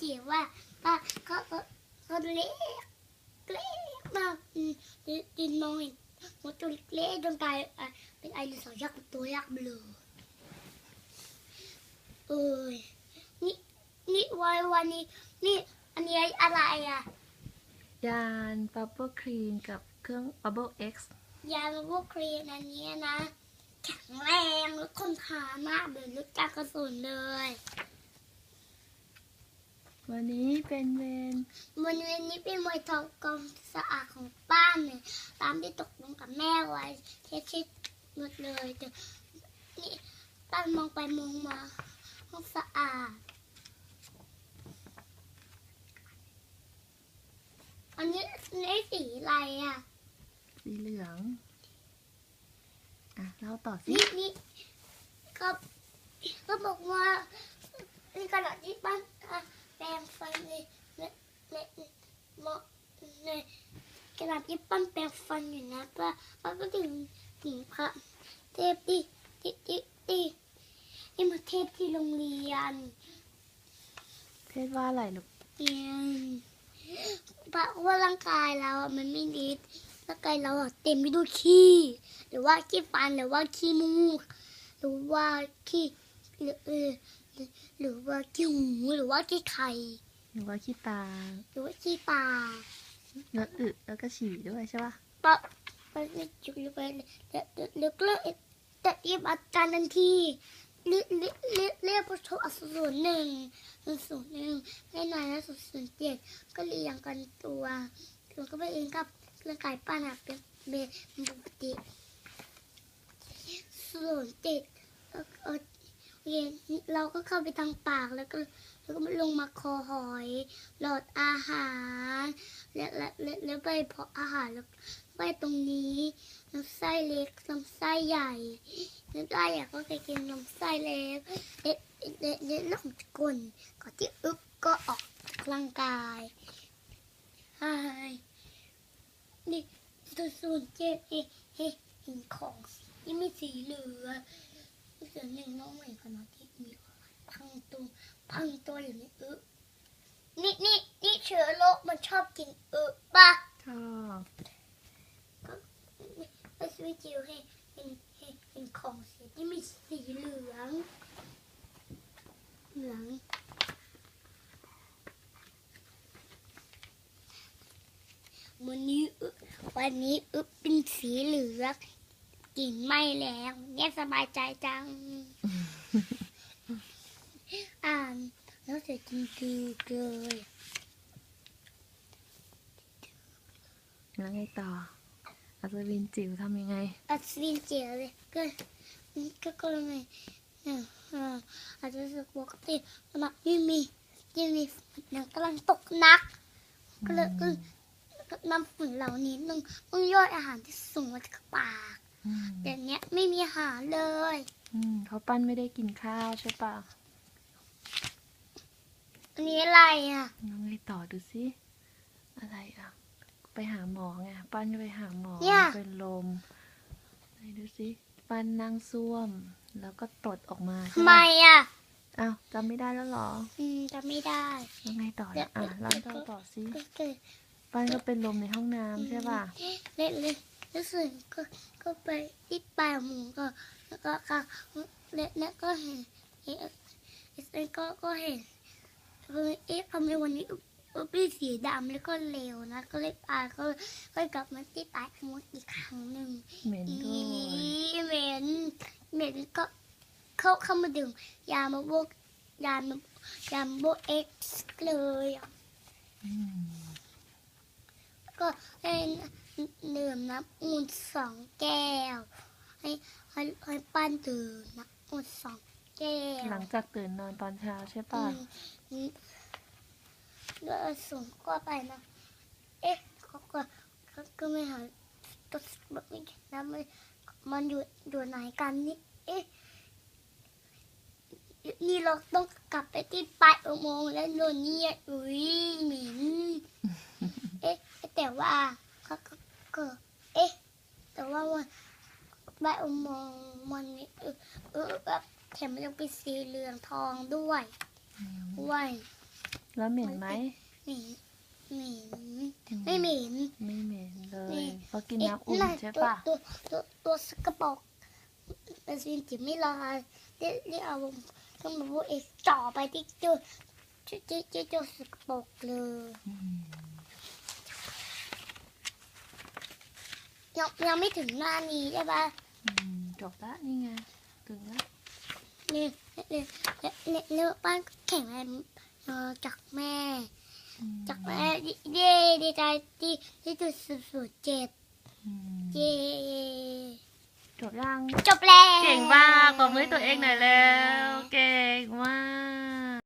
จิ๋วว่าป้าเขาเขาเขาเล็กเล็กมากอืมดินมองเห็นหมดตัวเล็กจนกลายอะเป็นไอริสยักษ์ตัวยักษ์เบลอเอ้ยนี่นี่วันวันนี้นี่อันนี้อะไรอะยานบับเบิลครีมกับเครื่อง Bubble X ยาพวกครีนอันนี้นะ แข็งแรงและทนทานมากเลยลึกจากกระสุนเลย วันนี้เป็นเวรมันวันนี้เป็นมวยทองกองสะอาดของป้าเนี่ยตามที่ตกลงกับแม่ไว้เช็ดเช็ดหมดเลยแต่นี่ป้ามองไปมองมาห้องสะอาดอันนี้นี่สีอะไรอะสีเหลือง อะเล่าต่อสินี่นี่ก็ก็บอกว่าในกระดาษที่ป้าอะ แปรงฟันในในในในในกระดาษที่ป้าแปรงฟันอยู่นะป้าป้าก็ถึงถึงพระเทพที่ที่ที่ที่ที่มาเทพที่โรงเรียนเทศว่าอะไรลูกเรียนเพราว่าร่างกายเราอะมันไม่ดีร่างกายเราอะเต็มไปด้วยขี้หรือว่าขี้ฟันหรือว่าขี้มูกหรือว่าขี้หรือเออ หรือหรือว่าขี้หูหรือว่าขี้ไข่หรือว่าขี้ตา หรือว่าขี้ปากแล้วอึแล้วก็ฉี่ด้วยใช่ปะปะปะไม่จุกหรือไปแล้วแล้วก็แต่เรียบอาการทันทีเรียกเรียกเรียกเรียกผู้ชมอสูรหนึ่งศูนย์หนึ่งให้นายและศูนย์ศูนย์เจ็ดก็เรียงกันตัวตัวก็ไปเองกับร่างกายป้าน่ะเป็นเป็นปกติศูนย์เจ็ดเออ เราก็เข้าไปทางปากแล้วก็แล้วก็ลงมาคอหอย หลอดอาหาร แล้วแล้วแล้วไปเพาะอาหารแล้วไปตรงนี้ลำไส้เล็กลำไส้ใหญ่ลำไส้ใหญ่ก็ไปกินลำไส้เล็กเด็ดเด็ดเด็ดลงกลนก่อนที่อึบก็ออกจากร่างกายใช่นี่ตัวสูนเจ็ดเฮ้เฮ้เห็นของที่มีสีเหลือง เสือหนึ่งน้องใหม่ขนาดที่มีพังตัวพังตัวอยู่ในอึบนี่นี่นี่เชื้อโรค มันชอบกินเออปะชอบไปสวิตจิวให้เห็นเห็นเห็นของสีที่มีสีเหลืองเหลืองวันนี้อึวันนี้อึเป็นสีเหลือง กลิ่นไหม้แล้วเนี่ยสบายใจจัง อ่านแล้วเสร็จจริงๆเลยแล้วไงต่ออัศวินจิ๋วทำยังไง อัศวินเจียวเลยก็ก็ก็เลยไม่เนี่ยเอ่ออาจจะรู้สึกปกติขณะที่มีที่มีฝนยังกำลังตกหนัก ก็เลยก็ก็นำฝุ่นเหล่านี้ต้องต้องย่อยอาหารที่ส่งมาจากปาก อืมแต่เนี้ยไม่มีอาหารเลยอืมเขาปั้นไม่ได้กินข้าวใช่ปะอันนี้อะไรอะแล้วไงต่อดูสิอะไรอะ ไปหาหมอไงปั้นก็ไปหาหมอเนี่ยเป็นลมไหนดูสิปั้นนั่งซ่วม แล้วก็ตดออกมาทำใช่ไมไหมอะอ้าวจำไม่ได้แล้วเหรอ อืมจะไม่ได้ยังไงต่อละอะเล่าต่อต่อสิก็เกิดปั้นก็เป็นลมในห้องน้ำใช่ป่ะเล่นเล่น แล้วส่วนก็ก็ไปที่ปลายหมูก็แล้วก็ก็แล้วแล้วก็เห็นเอ๊ะเอก็ก็เห็นเอ๊ะทำไมวันนี้อุปเป็นสีดำแล้วก็เร็วนะก็เลยปาก็ก็กลับมาที่ปลายหมูอีกครั้งหนึ่งเหม็นอีด้วยเหม็นเหม็นก็เข้าเข้ามาดื่มยามาโบกยามายามาโบกเอ็กซ์เลยอะอืมก็ให้ ดื่มน้ำอุ่นสองแก้ว ให้ให้ให้ปั้นดื่มน้ำอุ่นสองแก้วหลังจากตื่นนอนตอนเช้าใช่อืป่ะมอืมแล้วสูงก็ไปนะ เอ๊ะก็ก็ก็ก็ไม่หาตัวแบบนี้นะมันมันอยู่อยู่ไหนกันนี่ เอ๊ะนี่เราต้องกลับไปที่ปลายอุโมงค์แล้วโดนเนี่ยอุ้ยเหม็นเอ๊ะแต่ว่าก็ก็ ก็เอ๊ะ แต่ว่าวันใบอุโมงค์มันมีเออเออแบบแถมมันยังเป็นสีเหลืองทองด้วยด้วยแล้วเหม็นไหมเหม็นเหม็นอืไม่เหม็นไม่เหม็นเลนี่ยเพราะกินเอ๊ะน้ำอุ่นนั่นใช่ตัวปะตัวตัวตัวสกปรกแต่สิ่งที่ไม่ลอยเรียกเรียกเอาต้องมาพูดเอกจ่อไปที่จุดจุดจุดจุดจุดสกปรกเลย อืม ยังยังไม่ถึงหน้านี้ใช่ปะอืมจบละนี่ไงถึงละนี่นี่นี่นี่นี่ป้านแข่งอะไรเออจากแม่ อืมจากแม่เย้ดีใจที่ที่จุดสุดสุดเจ็ดอืมเย้จบยังจบแล้ว เก่งมากตบมือให้ตัวเองหน่อยแล้ว เก่งมาก